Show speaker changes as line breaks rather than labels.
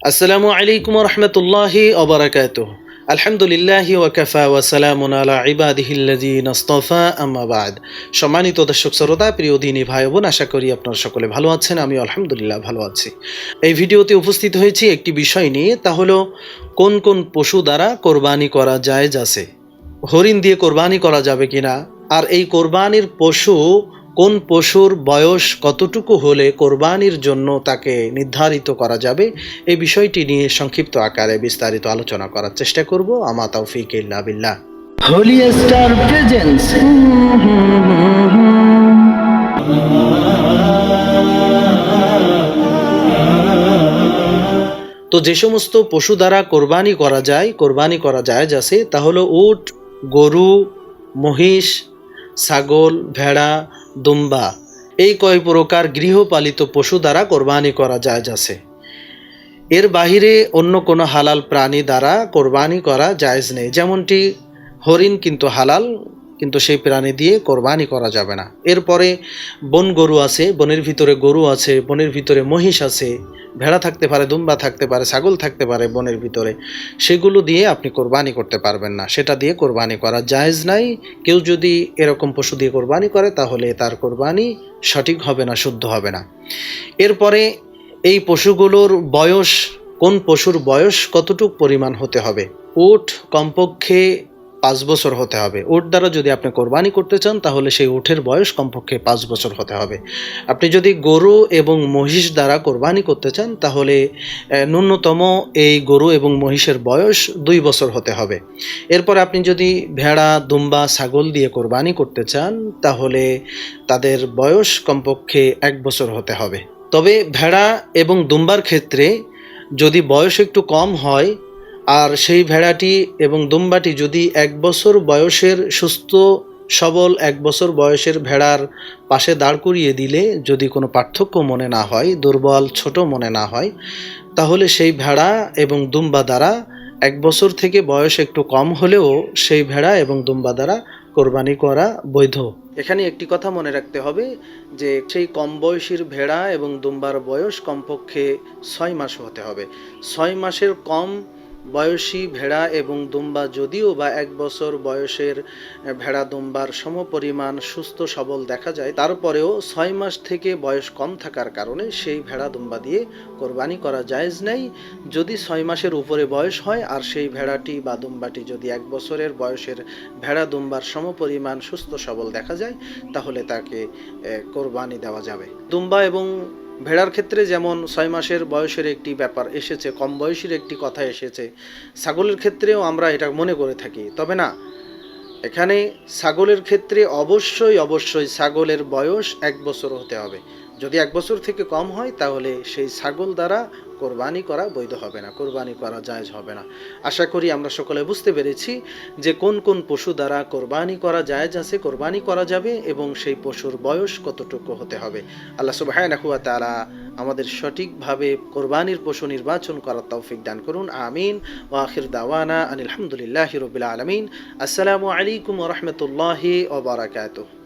আসসালামু আলাইকুম রহমতুল্লাহি অবরাকাত আলহামদুলিল্লাহি ওয়াকাফা ওয়াসালামুন আলা ইবাদিহিল্লাযিনা ইসতাফা আম্মা বাদ। সম্মানিত দর্শক শ্রোতা, প্রিয় দিনী ভাই বোন, আশা করি আপনারা সকলে ভালো আছেন আমি আলহামদুলিল্লাহ ভালো আছি। এই ভিডিওতে উপস্থিত হয়েছি একটি বিষয় নিয়ে, তা হলো কোন কোন পশু দ্বারা কোরবানি করা যায় আছে হরিণ দিয়ে কোরবানি করা যাবে কিনা? আর এই কোরবানির পশু কোন পশুর বয়স কতটুকু হলে কোরবানির জন্য তাকে নির্ধারিত করা যাবে? এই বিষয়টি নিয়ে সংক্ষিপ্ত আকারে বিস্তারিত আলোচনা করার চেষ্টা করব। আমা তৌফিক ইল্লা বিল্লাহ।
হোলি স্টার প্রেজেন্স
তো যে সমস্ত পশু দ্বারা কোরবানি করা যায় কোরবানি করা যায় যাচ্ছে তা হলো উট গরু মহিষ ছাগল ভেড়া দুম্বা। এই কয় প্রকার গৃহপালিত পশু দ্বারা কোরবানি করা যায় যাচ্ছে এর বাহিরে অন্য কোনো হালাল প্রাণী দ্বারা কোরবানি করা যায়জ নেই। যেমনটি হরিণ কিন্তু হালাল কিন্তু সেই প্রাণী দিয়ে কোরবানি করা যাবে না। এরপরে বন গরু আছে, বনের ভিতরে গরু আছে, বনের ভিতরে মহিষ আছে, ভেড়া থাকতে পারে, দুম্বা থাকতে পারে, ছাগল থাকতে পারে বনের ভিতরে, সেগুলো দিয়ে আপনি কোরবানি করতে পারবেন না। সেটা দিয়ে কোরবানি করা জায়েজ নাই। কেউ যদি এরকম পশু দিয়ে কোরবানি করে, তাহলে তার কোরবানি সঠিক হবে না, শুদ্ধ হবে না। এরপরে এই পশুগুলোর বয়স, কোন পশুর বয়স কতটুক পরিমাণ হতে হবে? উট, কমপক্ষে পাঁচ বছর হতে হবে। উট দ্বারা যদি আপনি কোরবানি করতে চান, তাহলে সেই উটের বয়স কমপক্ষে পাঁচ বছর হতে হবে। আপনি যদি গরু এবং মহিষ দ্বারা কোরবানি করতে চান, তাহলে ন্যূনতম এই গরু এবং মহিষের বয়স দুই বছর হতে হবে। এরপর আপনি যদি ভেড়া, দুম্বা, ছাগল দিয়ে কোরবানি করতে চান, তাহলে তাদের বয়স কমপক্ষে এক বছর হতে হবে। তবে ভেড়া এবং দুম্বার ক্ষেত্রে যদি বয়স একটু কম হয় আর সেই ভেড়াটি এবং দুম্বাটি যদি এক বছর বয়সের সুস্থ, সবল এক বছর বয়সের ভেড়ার পাশে দাঁড় করিয়ে দিলে যদি কোনো পার্থক্য মনে না হয়, দুর্বল, ছোট মনে না হয়, তাহলে সেই ভেড়া এবং দুম্বা দ্বারা এক বছর থেকে বয়স একটু কম হলেও সেই ভেড়া এবং দুম্বা দ্বারা কোরবানি করা বৈধ। এখানে একটি কথা মনে রাখতে হবে যে সেই কম বয়সীর ভেড়া এবং দুম্বার বয়স কমপক্ষে ছয় মাস হতে হবে। ছয় মাসের কম বয়সী ভেড়া এবং দুম্বা যদিও বা এক বছর বয়সের ভেড়া দুম্বার সমপরিমাণ সুস্থ সবল দেখা যায়, তারপরেও ছয় মাস থেকে বয়স কম থাকার কারণে সেই ভেড়া দুম্বা দিয়ে কোরবানি করা জায়েজ নেই। যদি ছয় মাসের উপরে বয়স হয় আর সেই ভেড়াটি বা দুম্বাটি যদি এক বছরের বয়সের ভেড়া দুম্বার সমপরিমাণ সুস্থ সবল দেখা যায়, তাহলে তাকে কোরবানি দেওয়া যাবে। দুম্বা এবং ভেড়ার ক্ষেত্রে যেমন ছয় মাসের বয়সের একটি ব্যাপার এসেছে, কম বয়সের একটি কথা এসেছে, ছাগলের ক্ষেত্রেও আমরা এটা মনে করে থাকি। তবে না, এখানে ছাগলের ক্ষেত্রে অবশ্যই অবশ্যই ছাগলের বয়স এক বছর হতে হবে। যদি এক বছর থেকে কম হয়, তাহলে সেই ছাগল দ্বারা কোরবানি করা বৈধ হবে না, কোরবানি করা জায়জ হবে না। আশা করি আমরা সকলে বুঝতে পেরেছি যে কোন কোন পশু দ্বারা কোরবানি করা জায়েজ আছে, কোরবানি করা যাবে এবং সেই পশুর বয়স কতটুকু হতে হবে। আল্লাহ ওয়া তাআলা আমাদের সঠিকভাবে কোরবানির পশু নির্বাচন করার তৌফিক দান করুন। আমিন। ওয়া আখির দাওয়ানা আনিল হামদুলিল্লাহি রাব্বিল আলামিন। আসসালামু আলাইকুম রাহমাতুল্লাহি ওয়া বারাকাতুহু।